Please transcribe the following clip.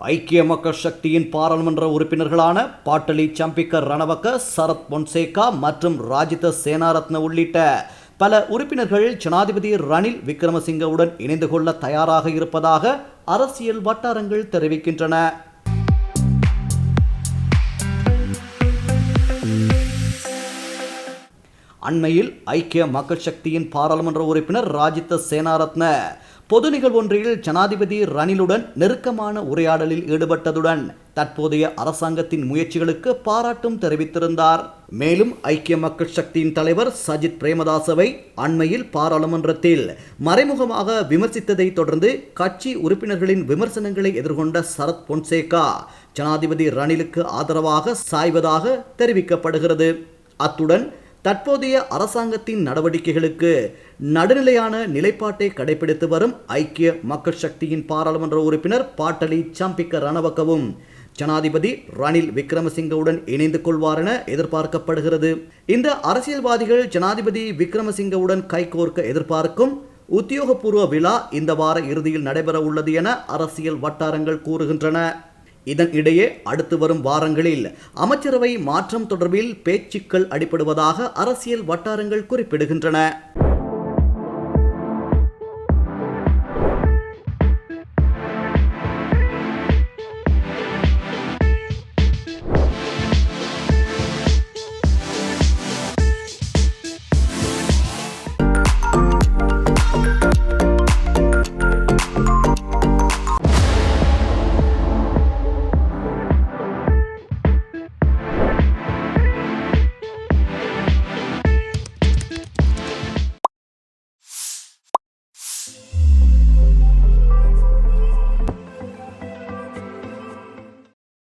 ஐக்கிய மக்கள் சக்தியின் பாராளுமன்ற உறுப்பினர்களான பாட்டலி சம்பிக்க ரணவக்க சரத் பொன்சேகா மற்றும் ராஜித சேனாரத்ன உள்ளிட்ட பல உறுப்பினர்கள் ஜனாதிபதி ரணில் விக்ரமசிங்கவுடன் இணைந்து கொள்ள தயாராக இருப்பதாக அரசியல் வட்டாரங்கள் தெரிவிக்கின்றன. அண்மையில் ஐக்கிய மக்கள் சக்தியின் பாராளுமன்ற உறுப்பினர் ராஜித சேனாரத்ன பொது நிகழ்வொன்றில் ஜனாதிபதி ரணிலுடன் நெருக்கமான உரையாடலில் ஈடுபட்டதுடன் தற்போதைய அரசாங்கத்தின் முயற்சிகளுக்கு பாராட்டும் தெரிவித்திருந்தார். மேலும் ஐக்கிய மக்கள் சக்தியின் தலைவர் சஜித் பிரேமதாசவை அண்மையில் பாராளுமன்றத்தில் மறைமுகமாக விமர்சித்ததை தொடர்ந்து கட்சி உறுப்பினர்களின் விமர்சனங்களை எதிர்கொண்ட சரத் பொன்சேகா ஜனாதிபதி ரணிலுக்கு ஆதரவாக சாய்வதாக தெரிவிக்கப்படுகிறது. அத்துடன் தற்போதைய அரசாங்கத்தின் நடவடிக்கைகளுக்கு நடுநிலையான நிலைப்பாட்டை கடைபிடித்து வரும் ஐக்கிய மக்கள் சக்தியின் பாராளுமன்ற உறுப்பினர் பாட்டலி சம்பிக்க ரணவக்கவும் ஜனாதிபதி ரணில் விக்ரமசிங்கவுடன் இணைந்து கொள்வார் என எதிர்பார்க்கப்படுகிறது. இந்த அரசியல்வாதிகள் ஜனாதிபதி விக்ரமசிங்கவுடன் கைகோர்க்க எதிர்பார்க்கும் உத்தியோகபூர்வ விழா இந்த வார இறுதியில் நடைபெற உள்ளது என அரசியல் வட்டாரங்கள் கூறுகின்றன. இதன் இடையே அடுத்து வரும் வாரங்களில் அமைச்சரவை மாற்றம் தொடர்பில் பேச்சுக்கள் அடிபடுவதாக அரசியல் வட்டாரங்கள் குறிப்பிடுகின்றன.